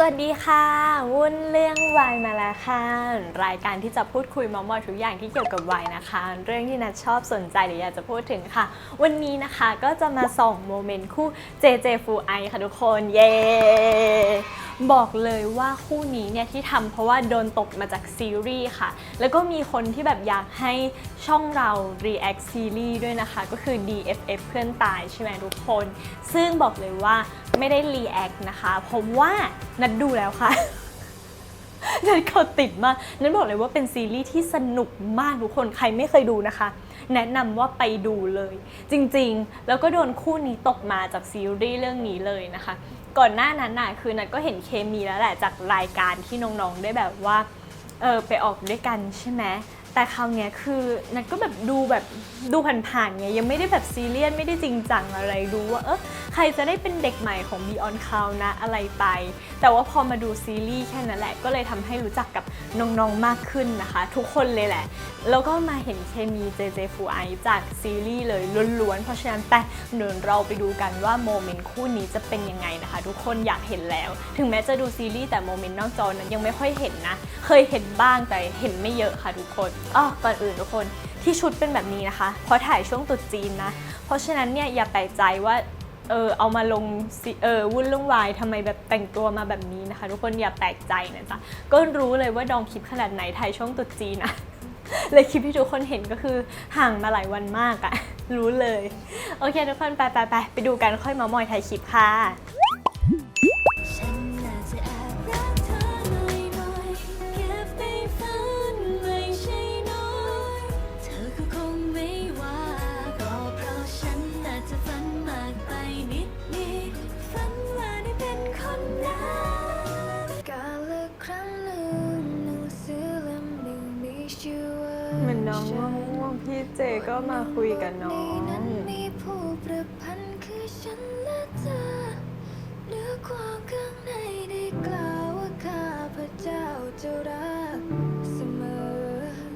สวัสดีค่ะ วุ่นเรื่องวายมาแล้วค่ะ รายการที่จะพูดคุยมามอยทุกอย่างที่เกี่ยวกับวายนะคะ เรื่องที่นัดชอบสนใจหรืออยากจะพูดถึงค่ะ วันนี้นะคะก็จะมาส่องโมเมนต์คู่เจเจฟูไอค่ะทุกคน เย้ บอกเลยว่าคู่นี้เนี่ยที่ทำเพราะว่าโดนตกมาจากซีรีส์ค่ะ แล้วก็มีคนที่แบบอยากให้ช่องเรา react ซีรีส์ด้วยนะคะ ก็คือ DFF เพื่อนตายใช่ไหมทุกคน ซึ่งบอกเลยว่าไม่ได้ react นะคะเพราะว่านัดดูแล้วค่ะนัดเขาติดมากนัดบอกเลยว่าเป็นซีรีส์ที่สนุกมากทุกคนใครไม่เคยดูนะคะแนะนำว่าไปดูเลย จริงๆ แล้วก็โดนคู่นี้ตกมาจากซีรีส์เรื่องนี้เลยนะคะ ก่อนหน้านั้นน่ะคือนัดก็เห็นเคมีแล้วแหละจากรายการที่น้องๆได้แบบว่าเออไปออกด้วยกันใช่ไหม แต่คราวเนี้ยคือนัดก็แบบดูแบบดูผ่านๆไงยังไม่ได้แบบซีเรียสไม่ได้จริงจังอะไรดูว่าเออใครจะได้เป็นเด็กใหม่ของ Beyond Cloud นะอะไรไป แต่ว่าพอมาดูซีรีส์แค่นั้นแหละ ก็เลยทำให้รู้จักกับน้องๆมากขึ้นนะคะ ทุกคนเลยแหละ แล้วก็มาเห็นเคมี JJ f u i จากซีรีส์เลยล้วนๆ เพราะฉะนั้นแต่เดี๋ยวเราไปดูกันว่าโมเมนต์คู่นี้จะเป็นยังไงนะคะ ทุกคนอยากเห็นแล้ว ถึงแม้จะดูซีรีส์แต่โมเมนต์นอกจอนั้นยังไม่ค่อยเห็นนะเคยเห็นบ้างแต่เห็นไม่เยอะค่ะทุกคนอ๋อก่อนอื่นทุกคนที่ชุดเป็นแบบนี้นะคะ เพราะถ่ายช่วงตรุษจีนนะ เพราะฉะนั้นเนี่ยอย่าแปลกใจว่าเออเอามาลงเออวุ่นเรื่องวายทำไมแบบแต่งตัวมาแบบนี้นะคะ ทุกคนอย่าแปลกใจนะจ๊ะก็รู้เลยว่าดองคลิปขนาดไหนถ่ายช่วงตรุษจีนนะเลยคลิปที่ทุกคนเห็นก็คือห่างมาหลายวันมากอะรู้เลย โอเคทุกคนไปไปไปไปดูกันค่อยมามอยถ่ายคลิปค่ะ เจก็มาคุยกับน้อในงนั้นมีผู้ประพันธ์คือฉันและเธอเนื้อความข้างในได้กล่าวว่าข้าพเจ้าจะรักเสมอ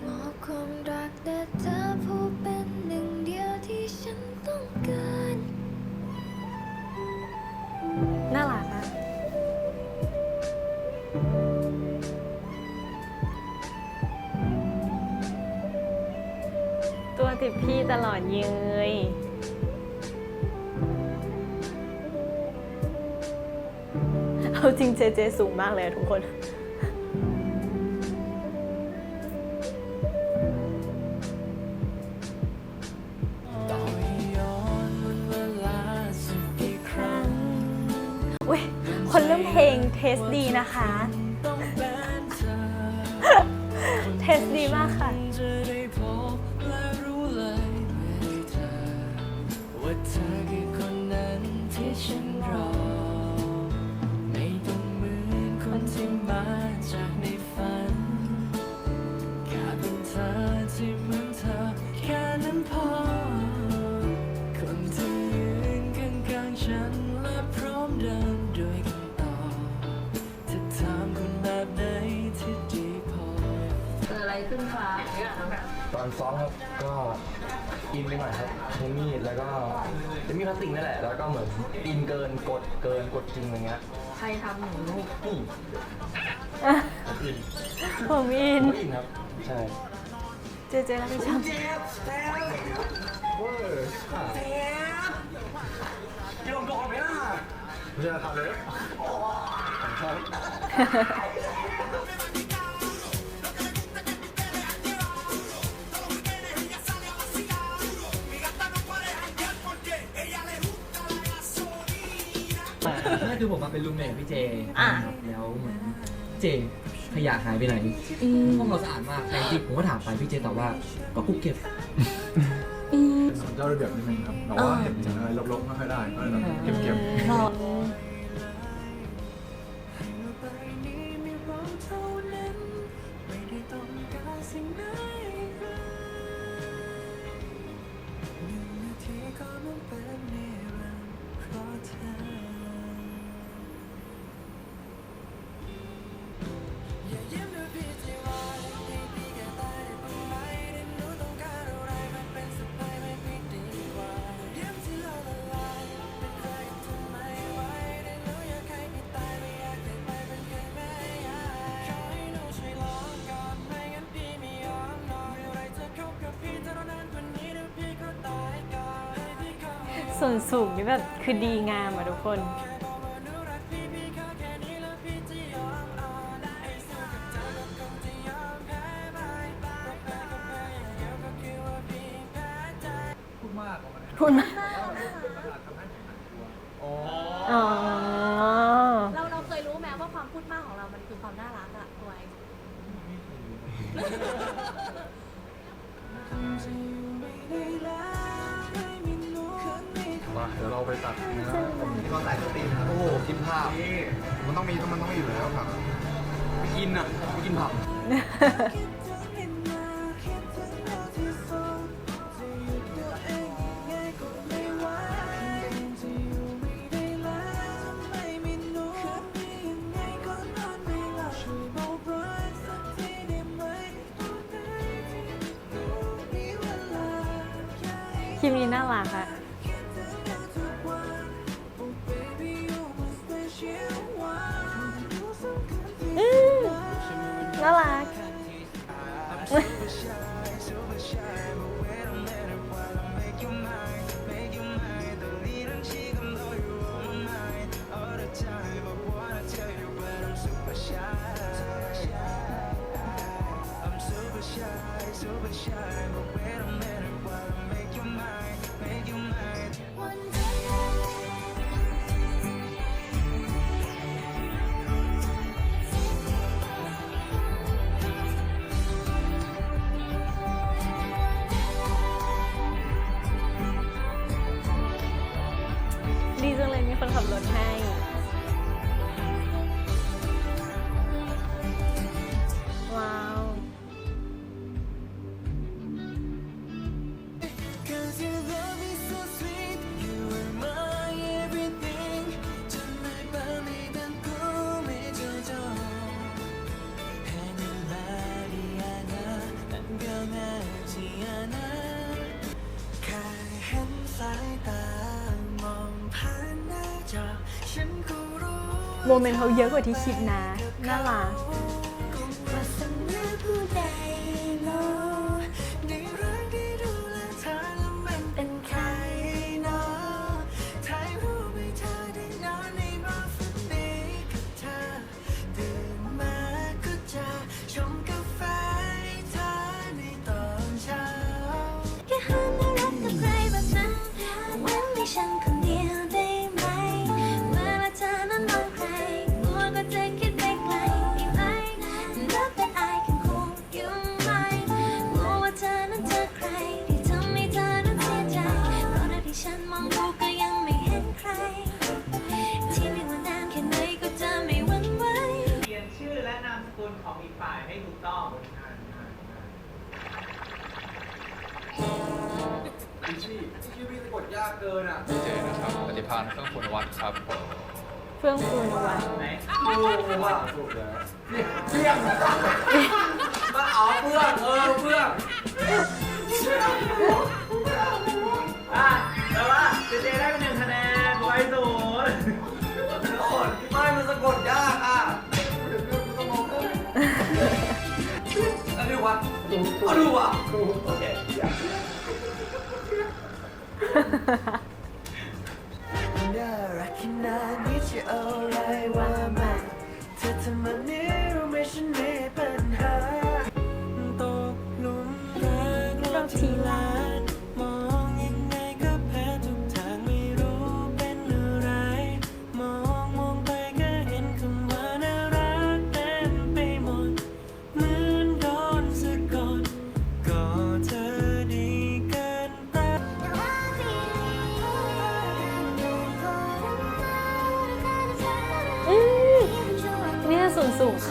มอบความรักแด่เธอ ตัวติดพี่ตลอดเยยเอาจริงเจเจสูงมากเลยอะทุกคนต่อให้ย้อนวันเวลาสักกี่ครั้งอุ้ยคนเรื่องเพลงเทสดีนะคะ ตอนซ้อมครับก็อินไปหน่อยครับใช้มีดแล้วก็ใช้มีดพลาสติกนั่นแหละ แล้วก็เหมือนอินเกินกดเกินกดจริงอะไรเงี้ยใครทำหนูลูกนี่ผมอินผมอินผมอินครับ ใช่เจเจรับผิดชอบเวอร์ค่ะยอมกอนไหมล่ะไม่ใช่ทำเลย ครับนั่นคือผมมาเป็นรูมเมทพี่เจอะ ครับแล้วเหมือนเจขยะหายไปไหนห้องเราสะอาดมากแต่จริงๆผมก็ถามไปพี่เจตอบว่าก็กูเก็บเจ้าระเบียบนิดนึงครับแต่ว่าเห็นอย่างอะไรลบๆไม่ค่อยได้ก็เลยแบบเก็บๆ รอไม่ได้ต้องการสิ่งใดหนึ่งนาทีก็มันเป็นนิรันดร์เพราะเธอ ส่วนสูงนี่แบบคือดีงามอะทุกคน พูดมากกว่าพูดมาก มันต้องมีมันต้องมีอยู่แล้วครับกินอะไปกินผักคิมนี้น่ารักอะ โมเมนต์เขาเยอะกว่าที่คิดนะ น่ารัก ดีเจนะครับปฏิภาณเครื่องคูณวัดครับ เฟื่องฟูนวัฒน์ดูว่าถูกแล้วเพื่อนมาเอาเพื่องเออเพื่อนอะแต่ว่าเจเจได้เป็นหนึ่งคะแนนไว้ศูนย์คนไม่มันสะกดยากอะอันนี้วะอันนี้วะโอเค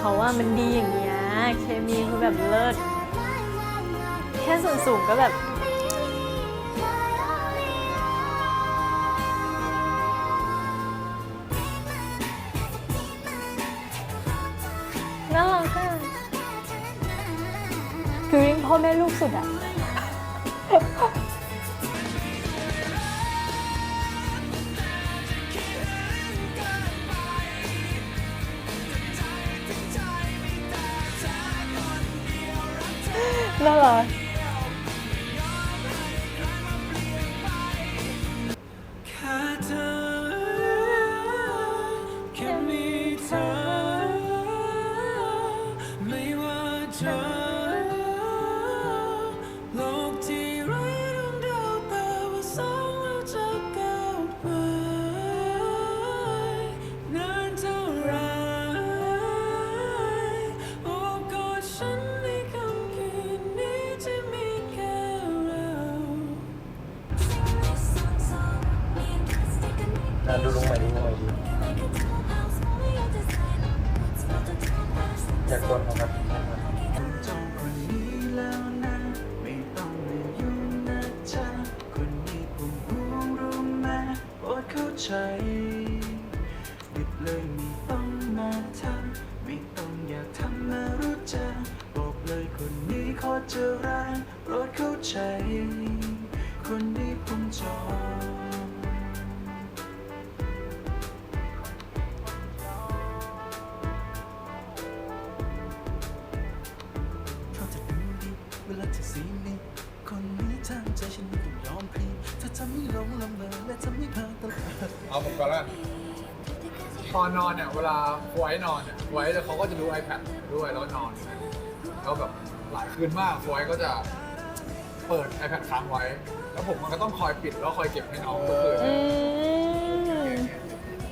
เขาว่ามันดีอย่างเงี้ยเคมีคือแบบเลิศแค่ส่วนสูงก็แบบน่ารักอะคือริ่งพ่อแม่ลูกสุดอะ ไม่ว่าเธอโลกที่ไร้ดวงดาวแต่ว่าสองเราจะก้าวไปนานเท่าไรโอบกอดฉันในคำคืนนี้ที่มีแค่เรา Sing this song song, me and Chris take a ดูลงใหม่ดีลงใหม่ดี โปรดเข้าใจ ก่อนแล้วกันตอนนอนเนี่ยเวลาไว้นอนเนี่ยไว้เขาก็จะดู iPad ด้วยแล้วนอนแล้วแบบหลายคืนมากไว้ก็จะเปิด iPad ค้างไว้ แล้วผมมันก็ต้องคอยปิดแล้วคอยเก็บให้น้องทุกคืนอืม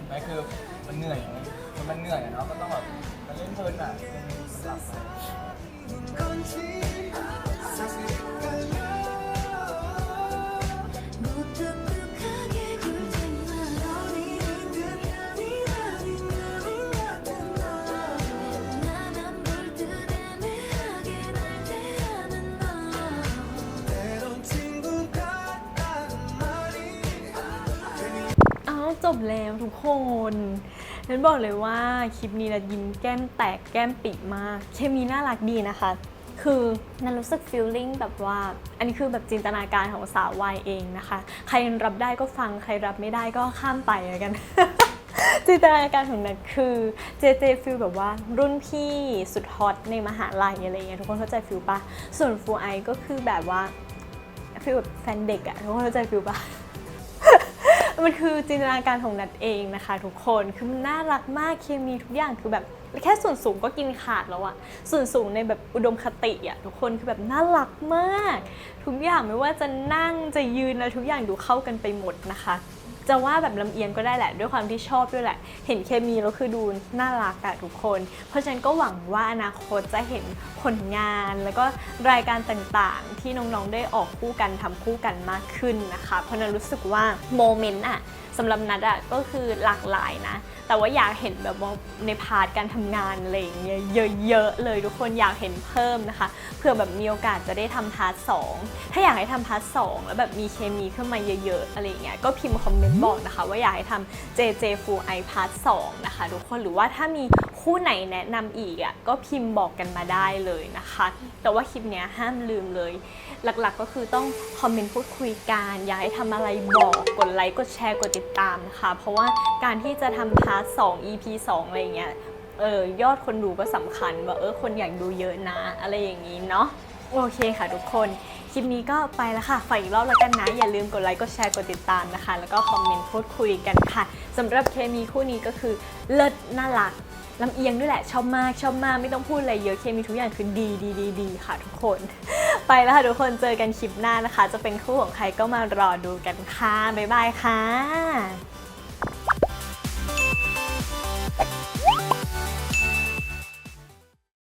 ไม่คือมันเหนื่อยไงคือมันเหนื่อยอะเนาะก็ต้องแบบมันเล่นเพลินอะหลับไป จบแล้วทุกคนฉันบอกเลยว่าคลิปนี้นะยิ้มแก้มแตกแก้มปิดมาก เคมีน่ารักดีนะคะ คือนันรู้สึกฟีลลิ่งแบบว่า อันนี้คือแบบจินตนาการของสาววายเองนะคะ ใครรับได้ก็ฟังใครรับไม่ได้ก็ข้ามไปแล้วกันจินตนาการของนันคือเจเจฟิลแบบว่ารุ่นพี่สุดฮอตในมหาลัยอะไรเงี้ยทุกคนเข้าใจฟิลปะส่วนฟูไอก็คือแบบว่าฟิลแบบแฟนเด็กอะทุกคนเข้าใจฟิลปะ มันคือจินตนาการของนัดเองนะคะ ทุกคนคือมันน่ารักมากเคมีทุกอย่างคือแบบแค่ส่วนสูงก็กินขาดแล้วอะส่วนสูงในแบบอุดมคติอะทุกคนคือแบบน่ารักมาก ทุกอย่างไม่ว่าจะนั่งจะยืนแล้วทุกอย่างดูเข้ากันไปหมดนะคะ จะว่าแบบลำเอียงก็ได้แหละ ด้วยความที่ชอบด้วยแหละ เห็นเคมีแล้วคือดูน่ารักอะทุกคน เพราะฉะนั้นก็หวังว่าอนาคตจะเห็นผลงาน แล้วก็รายการต่างๆ ที่น้องๆได้ออกคู่กันทำคู่กันมากขึ้นนะคะ เพราะนั้นรู้สึกว่าโมเมนต์อะ สำหรับนัดอะก็คือหลากหลายนะ แต่ว่าอยากเห็นแบบว่าในพาร์ทการทำงานอะไรอย่างเงี้ยเยอะๆเลยทุกคนอยากเห็นเพิ่มนะคะเผื่อแบบมีโอกาสจะได้ทำพาร์ทสองถ้าอยากให้ทำพาร์ทสองแล้วแบบมีเคมีขึ้นมาเยอะๆอะไรอย่างเงี้ยก็พิมพ์คอมเมนต์บอกนะคะ ว่าอยากให้ทำ JJ Full I Part 2นะคะทุกคนหรือว่าถ้ามีคู่ไหนแนะนำอีกอะก็พิมพ์บอกกันมาได้เลยนะคะ แต่ว่าคลิปเนี้ยห้ามลืมเลย หลักๆก็คือต้องคอมเมนต์พูดคุยกันอยากให้ทำอะไรบอกกดไลค์กดแชร์กดติดตามนะคะ เพราะว่าการที่จะทำพาร์ท2 EP 2 อะไรอย่างเงี้ยเออยอดคนดูก็สำคัญว่าเออคนอยากดูเยอะนะ อะไรอย่างนี้เนาะโอเคค่ะทุกคน คลิปนี้ก็ไปแล้วค่ะ ฝากอีกรอบแล้วกันนะ อย่าลืมกดไลค์ กดแชร์ กดติดตามนะคะ แล้วก็คอมเมนต์พูดคุยกันค่ะ สำหรับเคมีคู่นี้ก็คือเลิศน่ารักลำเอียงด้วยแหละ ชอบมาก ชอบมาก ไม่ต้องพูดอะไรเยอะ เคมีทุกอย่างคือดีดีดีดีค่ะทุกคน ไปแล้วค่ะทุกคนเจอกันคลิปหน้านะคะ จะเป็นคู่ของใครก็มารอดูกันค่ะ บ๊ายบายค่ะ